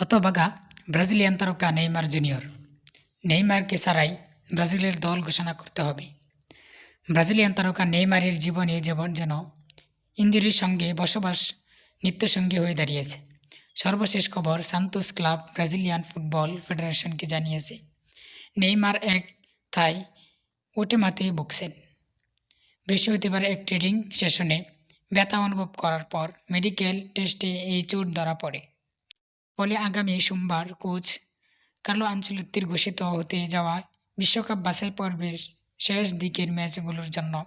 হতভাগা ব্রাজিলিয়ান তারকা Neymar Junior. নেইমারকে ছাড়াই ব্রাজিলের দল ঘোষণা করতে হবে। ব্রাজিলিয়ান তারকা নেইমারের জীবনে যেমন যেন ইঞ্জুরির সঙ্গে বসবাস নিত্যসঙ্গী হয়ে দাঁড়িয়েছে। সর্বশেষ খবর সান্তোস ক্লাব ব্রাজিলিয়ান ফুটবল ফেডারেশনকে জানিয়েছে। নেইমার এক থাই ওটেমাতে ভুগছেন বৃহস্পতিবার এক ট্রেডিং সেশনে ব্যথা অনুভব করার পর মেডিকেল টেস্টে এই চোট ধরা পড়ে। ফলে আগামী সোমবার কোচ কার্লো আঞ্চলত্তির ঘোষিত হতে যাওয়া বিশ্বকাপ বাছাই পর্বের শেষ দিকের ম্যাচগুলোর জন্য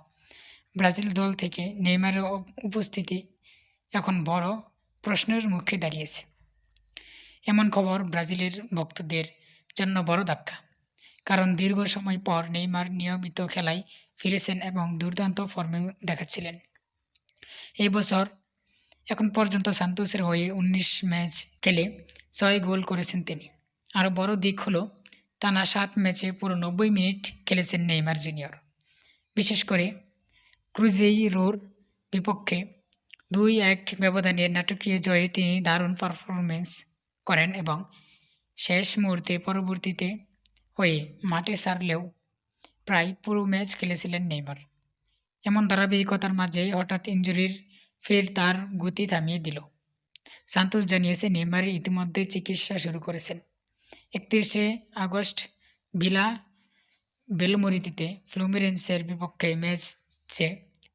ব্রাজিল দল থেকে নেইমারের উপস্থিতি এখন বড় প্রশ্নের মুখে দাঁড়িয়েছে। এমন খবর ব্রাজিলের ভক্তদের জন্য বড় ধাক্কা। কারণ দীর্ঘ সময় পর নেইমার নিয়মিত খেলায় ফিরেছেন এবং দুর্দান্ত ফর্মে দেখাচ্ছিলেন। এই বছর এখন পর্যন্ত সান্তোসের হয়ে উনিশ ম্যাচ খেলে ছয় গোল করেছেন তিনি। আরও বড় দিক হলো, টানা সাত ম্যাচে পুরো নব্বই মিনিট খেলেছেন নেইমার জুনিয়র। বিশেষ করে ক্রুজেইরোর বিপক্ষে দুই এক ব্যবধানে নাটকীয় জয়ে তিনি দারুণ পারফরমেন্স করেন এবং শেষ মুহূর্তে পরবর্তীতে হয়ে মাঠে সারলেও প্রায় পুরো ম্যাচ খেলেছিলেন নেইমার। এমন ধারাবাহিকতার মাঝে হঠাৎ ইঞ্জুরির ফের তার গতি থামিয়ে দিল। সান্তোস জানিয়েছে, নেইমার ইতিমধ্যে চিকিৎসা শুরু করেছেন। একত্রিশে আগস্ট ভিলা বেলমরিতিতে ফ্লুমিরেন্সের বিপক্ষে ম্যাচে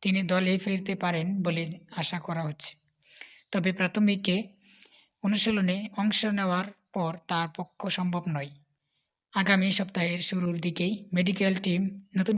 তিনি দলে ফিরতে পারেন বলে আশা করা হচ্ছে। তবে প্রাথমিকে অনুশীলনে অংশ নেওয়ার পর তার পক্ষ সম্ভব নয়। আগামী সপ্তাহের শুরুর দিকেই মেডিকেল টিম নতুন